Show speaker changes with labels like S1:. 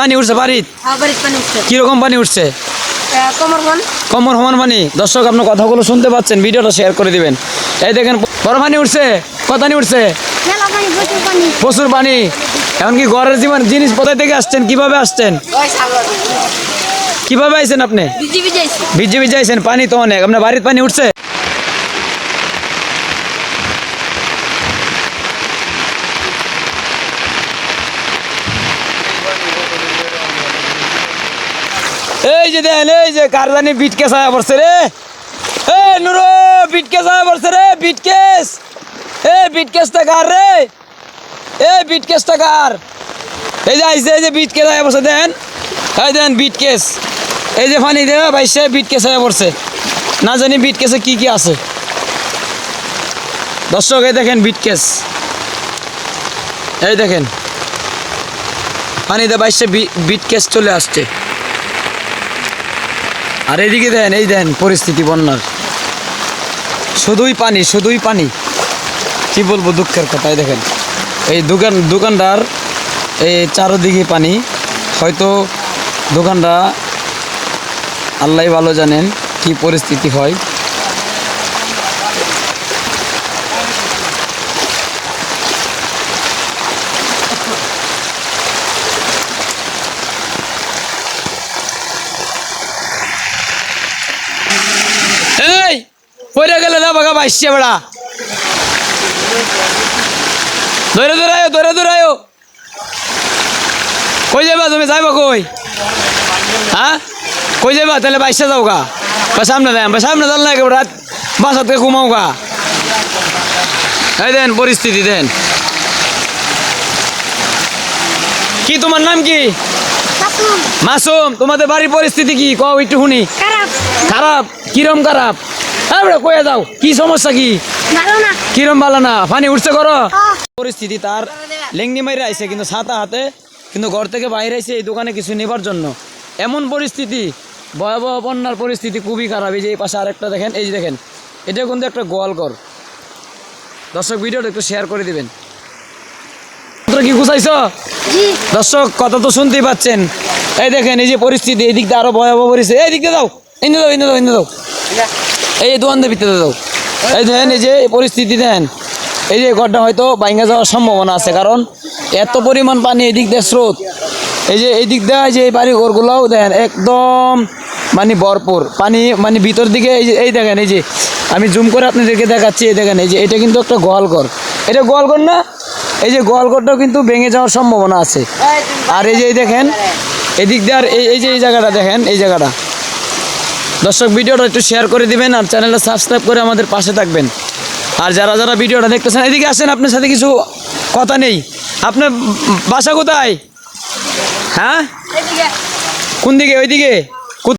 S1: পানি উঠছে বাড়িত
S2: হ্যাঁ উঠছে।
S1: কীরকম পানি উঠছে?
S2: কমর
S1: সমান পানি। দর্শক আপনার কথাগুলো শুনতে পাচ্ছেন ভিডিওটা শেয়ার করে দিবেন। এই দেখেন বড় পানি উঠছে কত পানি উঠছে?
S2: প্রচুর পানি।
S1: এমনকি ঘরের জীবন জিনিস কোথায় থেকে আসছেন কীভাবে আসছেন? কীভাবে আইছেন আপনি? ভিজে ভিজে আইছেন পানি তো অনেক। আপনার বাড়ির পানি উঠছে? এই যে দেন, এই যে কারদানি বিটকেস আয়া পড়ছে রে। এ নুরো বিটকেস আয়া পড়ছে রে বিটকেস এ বিটকেসটা কার রে? এ বিটকেসটা কার? এই যে আইছে, এই যে বিটকেস আয়া পড়ছে, দেন। এই দেন বিটকেস এই যে পানি দেওয়া ভাই সে বিটকেস আয়া পড়ছে। না জানি বিটকেসে কি কি আছে। দর্শক, এই দেখেন বিটকেস এই দেখেন। পানিতে বাইশে বিটকেস চলে আসছে। আর এদিকে দেন, এই দেন পরিস্থিতি বন্যার। শুধুই পানি শুধুই পানি। কি বলব দুঃখের কথাই দেখেন। এই দোকান, দোকানদার, এই চারোদিকে পানি। হয়তো দোকানটা আল্লাহ ভালো জানেন কি পরিস্থিতি হয় এই পড়ে গেলে না বাগা বাইশে বেড়া। ধরে ধরায়ো ধরে ধরায়ো। কই যাবা তুমি? যাইবা কই? হ্যাঁ? কই যাবা? তাহলে বাইশে যাও গা সামনে দেন বা সামনে যাল না একেবারে রাত বাসা ঘুমাও গা এই দেন পরিস্থিতি দেন। কি তোমার নাম কি? মাসুম তোমাদের বাড়ির পরিস্থিতি কি? কও একটু শুনি।
S2: খারাপ।
S1: খারাপ? কিরম খারাপ? হ্যাঁ কয়ে যাও কি সমস্যা কি? কিরম ভালো না? পানি উঠছে করো। পরিস্থিতি তার লেংনি মাইরে আইছে কিন্তু ছাতা হাতে কিন্তু ঘর থেকে বাইরে আইছে এই দোকানে কিছু নেবার জন্য। এমন পরিস্থিতি ভয়াবহ বন্যার পরিস্থিতি খুবই খারাপ। এই যে এই পাশে আরেকটা দেখেন এই যে দেখেন এটা কিন্তু একটা গোয়াল ঘর। দর্শক ভিডিওটা একটু শেয়ার করে দিবেন। কি গুছাইছ? দর্শক কথা তো শুনতেই পাচ্ছেন। এই দেখেন এই যে পরিস্থিতি এই দিক দিয়ে আরও ভয়াবহ পরিস্থিতি। এই দিক দিয়ে দাও এনে দাও এনে দাও এনে দাও। এই দোকান দিয়ে ভিতরে দাও এই দেখেন এই যে পরিস্থিতি দেন এই যে ঘরটা হয়তো বাইঙ্গা যাওয়ার সম্ভাবনা আছে কারণ এত পরিমাণ পানি এই দিক দিয়ে স্রোত এই যে এই দিক দিয়ে যে এই বাড়ি ঘরগুলোও দেখেন একদম মানে ভরপুর পানি মানে ভিতর দিকে এই যে এই দেখেন এই যে আমি জুম করে আপনাদেরকে দেখাচ্ছি এই দেখেন এই যে এটা কিন্তু একটা গোয়ালঘর এটা গোয়ালঘর না এই যে গোয়ালঘরটাও কিন্তু ভেঙে যাওয়ার সম্ভাবনা আছে আর এই যে এই দেখেন এদিক দিয়ে আর এই এই যে এই জায়গাটা দেখেন এই জায়গাটা দর্শক ভিডিওটা একটু শেয়ার করে দিবেন আর চ্যানেলটা সাবস্ক্রাইব করে আমাদের পাশে থাকবেন। আর যারা যারা ভিডিওটা দেখতেছেন এদিকে আসেন আপনার সাথে কিছু কথা নেই। আপনার বাসা কোথায়? হ্যাঁ? কোন দিকে? ওইদিকে?